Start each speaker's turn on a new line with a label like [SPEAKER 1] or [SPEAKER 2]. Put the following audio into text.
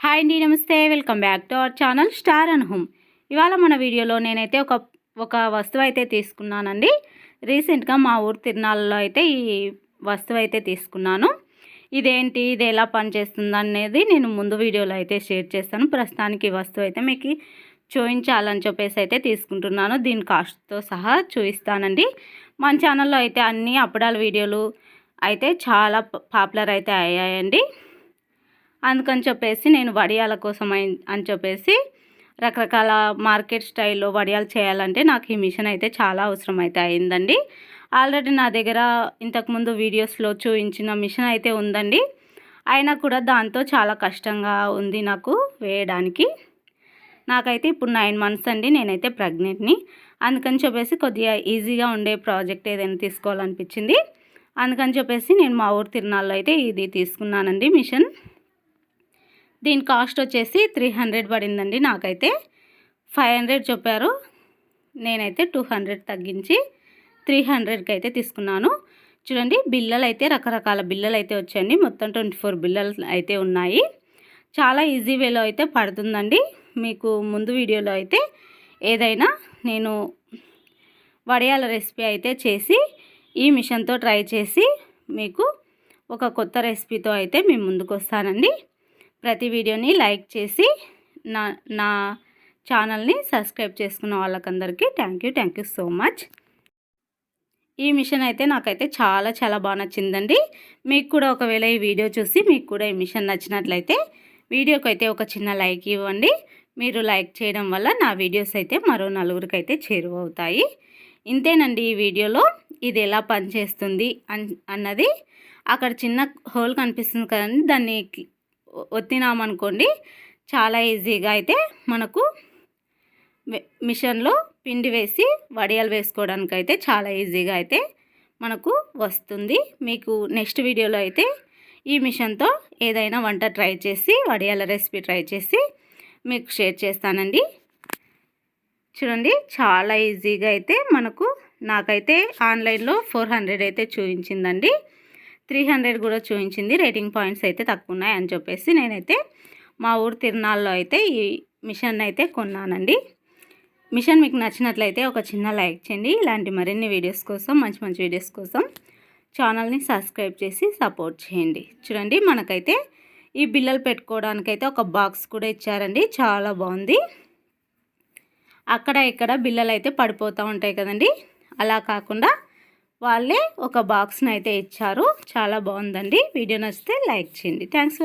[SPEAKER 1] Hi అండి నమస్తే. Welcome back to our channel star and home ఇవాళ మన వీడియోలో నేనైతే ఒక ఒక వస్తువు అయితే తీసుకున్నానండి. రీసెంట్గా మా ఊరు తిరునాళ్ళలో అయితే ఈ వస్తువు అయితే తీసుకున్నాను. ఇదేంటి ఇది ఎలా పనిచేస్తుంది అనేది నేను ముందు వీడియోలో అయితే షేర్ చేస్తాను. ప్రస్తుతానికి ఈ వస్తువు అయితే మీకు చూపించాలని చెప్పేసి అయితే తీసుకుంటున్నాను. దీని కాస్ట్తో సహా చూపిస్తానండి. మన ఛానల్లో అయితే అన్ని అప్పడాల వీడియోలు అయితే చాలా పాపులర్ అయితే అయ్యాయండి. అందుకని చెప్పేసి నేను వడియాల కోసం అని చెప్పేసి రకరకాల మార్కెట్ స్టైల్లో వడియాలు చేయాలంటే నాకు ఈ మిషన్ అయితే చాలా అవసరం అయితే అయిందండి. ఆల్రెడీ నా దగ్గర ఇంతకుముందు వీడియోస్లో చూపించిన మిషన్ అయితే ఉందండి. అయినా కూడా దాంతో చాలా కష్టంగా ఉంది నాకు వేయడానికి. నాకైతే ఇప్పుడు నైన్ మంత్స్ అండి నేనైతే ప్రెగ్నెంట్ని. అందుకని చెప్పేసి కొద్దిగా ఈజీగా ఉండే ప్రాజెక్ట్ ఏదైనా తీసుకోవాలనిపించింది. అందుకని చెప్పేసి నేను మా ఊరు తిరునాళ్ళలో అయితే ఇది తీసుకున్నానండి మిషన్. దీని కాస్ట్ వచ్చేసి త్రీ హండ్రెడ్ పడిందండి నాకైతే. ఫైవ్ హండ్రెడ్ చెప్పారు. నేనైతే టూ హండ్రెడ్ తగ్గించి త్రీ హండ్రెడ్కి అయితే తీసుకున్నాను. చూడండి బిల్లలు అయితే రకరకాల బిల్లలు అయితే వచ్చాయండి. మొత్తం ట్వంటీ ఫోర్ బిల్లలు అయితే ఉన్నాయి. చాలా ఈజీ వేలో అయితే పడుతుందండి. మీకు ముందు వీడియోలో అయితే ఏదైనా నేను వడియాల రెసిపీ అయితే చేసి ఈ మిషన్తో ట్రై చేసి మీకు ఒక కొత్త రెసిపీతో అయితే మేము ముందుకు వస్తానండి. ప్రతి వీడియోని లైక్ చేసి నా నా ఛానల్ని సబ్స్క్రైబ్ చేసుకున్న వాళ్ళకందరికీ thank you thank you so much. ఈ మిషన్ అయితే నాకైతే చాలా చాలా బాగా నచ్చిందండి. మీకు కూడా ఒకవేళ ఈ వీడియో చూసి మీకు కూడా ఈ మిషన్ నచ్చినట్లయితే వీడియోకి అయితే ఒక చిన్న లైక్ ఇవ్వండి. మీరు లైక్ చేయడం వల్ల నా వీడియోస్ అయితే మరో నలుగురికి అయితే చేరువవుతాయి. ఇంతేనండి ఈ వీడియోలో ఇది ఎలా పనిచేస్తుంది అన్ అన్నది. అక్కడ చిన్న హోల్ కనిపిస్తుంది కదండి దాన్ని ఒత్తినామనుకోండి చాలా ఈజీగా అయితే మనకు మిషన్లో పిండి వేసి వడియాలు వేసుకోవడానికి అయితే చాలా ఈజీగా అయితే మనకు వస్తుంది. మీకు నెక్స్ట్ వీడియోలో అయితే ఈ మిషన్తో ఏదైనా వంట ట్రై చేసి వడియాల రెసిపీ ట్రై చేసి మీకు షేర్ చేస్తానండి. చూడండి చాలా ఈజీగా అయితే మనకు నాకైతే ఆన్లైన్లో ఫోర్ హండ్రెడ్ అయితే చూపించిందండి. త్రీ హండ్రెడ్ కూడా చూపించింది. రేటింగ్ పాయింట్స్ అయితే తక్కువ ఉన్నాయి అని చెప్పేసి నేనైతే మా ఊరు తిరునాళ్ళలో అయితే ఈ మిషన్ అయితే కొన్నానండి. మిషన్ మీకు నచ్చినట్లయితే ఒక చిన్న లైక్ చేయండి. ఇలాంటి మరిన్ని వీడియోస్ కోసం మంచి మంచి వీడియోస్ కోసం ఛానల్ని సబ్స్క్రైబ్ చేసి సపోర్ట్ చేయండి. చూడండి మనకైతే ఈ బిల్లలు పెట్టుకోవడానికైతే ఒక బాక్స్ కూడా ఇచ్చారండి. చాలా బాగుంది. అక్కడ ఇక్కడ బిల్లలు అయితే పడిపోతూ ఉంటాయి కదండి. అలా కాకుండా వాళ్ళే ఒక బాక్స్ని అయితే ఇచ్చారు. చాలా బాగుందండి. వీడియో నచ్చితే లైక్ చేయండి. థ్యాంక్స్